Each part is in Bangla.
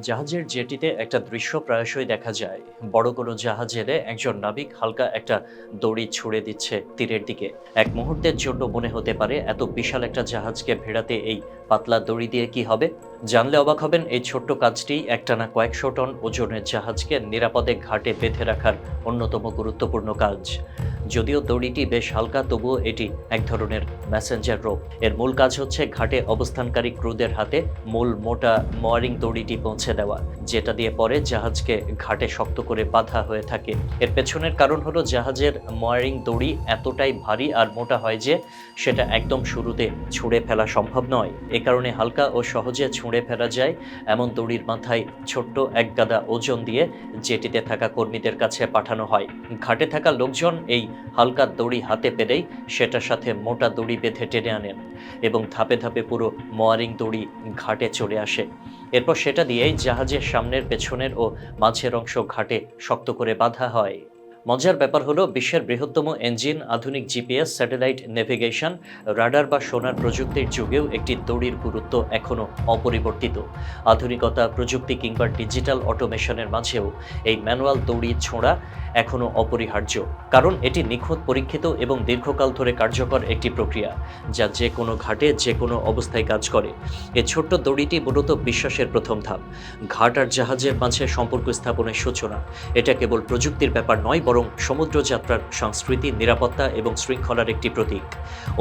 জাহাজের জেটিতে একটা দৃশ্য প্রায়শই দেখা যায়। বড় কোনো জাহাজ একজন নাবিক হালকা একটা দড়ি ছুড়ে দিচ্ছে তীরের দিকে। এক মুহূর্তের জন্য মনে হতে পারে এত বিশাল একটা জাহাজকে ভেড়াতে এই পাতলা দড়ি দিয়ে কি হবে? জানলে অবাক হবেন, এই ছোট্ট কাজটি একটানা কয়েকশো টন ওজনের জাহাজকে নিরাপদে ঘাটে বেঁধে রাখার অন্যতম গুরুত্বপূর্ণ কাজ। যদিও দড়িটি বেশ হালকা, তবুও এটি এক ধরনের ম্যাসেঞ্জার রোপ এর মূল কাজ হচ্ছে ঘাটে অবস্থানকারী ক্রুদের হাতে মূল মোটা মোয়ারিং দড়িটি পৌঁছে দেওয়া, যেটা দিয়ে পরে জাহাজকে ঘাটে শক্ত করে বাঁধা হয়ে থাকে। এর পেছনের কারণ হলো জাহাজের মোয়ারিং দড়ি এতটাই ভারী আর মোটা হয় যে সেটা একদম শুরুতে ছুঁড়ে ফেলা সম্ভব নয়। এ কারণে হালকা ও সহজে ছুঁড়ে ফেলা যায় এমন দড়ির মাথায় ছোট্ট এক গাদা ওজন দিয়ে জেটিতে থাকা কর্মীদের কাছে পাঠানো হয়। ঘাটে থাকা লোকজন এই হালকা দড়ি হাতে পেরেই সেটার সাথে মোটা দড়ি বেঁধে টেনে আনেন এবং ধাপে ধাপে পুরো মোয়ারিং দড়ি ঘাটে চলে আসে। এরপর সেটা দিয়েই জাহাজের সামনের পেছনের ও মাঝের অংশ ঘাটে শক্ত করে বাঁধা হয়। মজার ব্যাপার হলো বিশ্বের বৃহত্তম ইঞ্জিন আধুনিক জিপিএস, স্যাটেলাইট নেভিগেশন, রাডার বা সোনার প্রযুক্তির যুগেও একটি দড়ির গুরুত্ব এখনও অপরিবর্তিত। আধুনিকতা, প্রযুক্তি কিংবা ডিজিটাল অটোমেশনের মাঝেও এই ম্যানুয়াল দড়ি ছোঁড়া এখনও অপরিহার্য, কারণ এটি নিখুঁত, পরীক্ষিত এবং দীর্ঘকাল ধরে কার্যকর একটি প্রক্রিয়া, যা যে কোনো ঘাটে, যে কোনো অবস্থায় কাজ করে। এই ছোট্ট দড়িটি মূলত বিশ্বাসের প্রথম ধাপ। ঘাট আর জাহাজের মাঝে সম্পর্ক স্থাপনের সূচনা। এটা কেবল প্রযুক্তির ব্যাপার নয় বরং সমুদ্রযাত্রার সংস্কৃতি, নিরাপত্তা এবং শৃঙ্খলার একটি প্রতীক।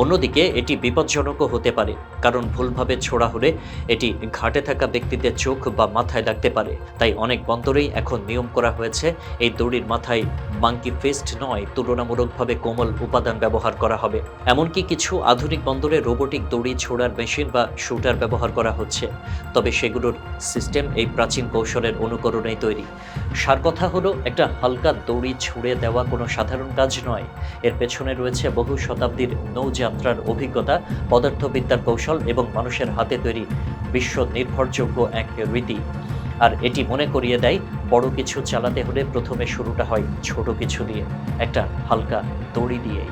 অন্যদিকে, এটি বিপজ্জনকও হতে পারে, কারণ ভুলভাবে ছোড়া হলে এটি ঘাটে থাকা ব্যক্তিদের চোখ বা মাথায় লাগতে পারে। তাই অনেক বন্দরেই এখন নিয়ম করা হয়েছে, এই দড়ির মাথায় মাঙ্কি ফেস্ট নয়, তুলনামূলকভাবে কোমল উপাদান ব্যবহার করা হবে। এমনকি কিছু আধুনিক বন্দরে রোবোটিক দড়ি ছোড়ার মেশিন বা শুটার ব্যবহার করা হচ্ছে, তবে সেগুলোর সিস্টেম এই প্রাচীন কৌশলের অনুকরণেই তৈরি। সার কথা হলো, একটা হালকা দড়ি ছুঁড়ে দেওয়া কোনো সাধারণ কাজ নয়। এর পেছনে রয়েছে বহু শতাব্দীর নৌযাত্রার অভিজ্ঞতা, পদার্থবিদ্যার কৌশল এবং মানুষের হাতে তৈরি বিশ্ব নির্ভরযোগ্য এক রীতি। আর এটি মনে করিয়ে দেয়, বড় কিছু চালাতে হলে প্রথমে শুরুটা হয় ছোট কিছু দিয়ে, একটা হালকা দড়ি দিয়েই।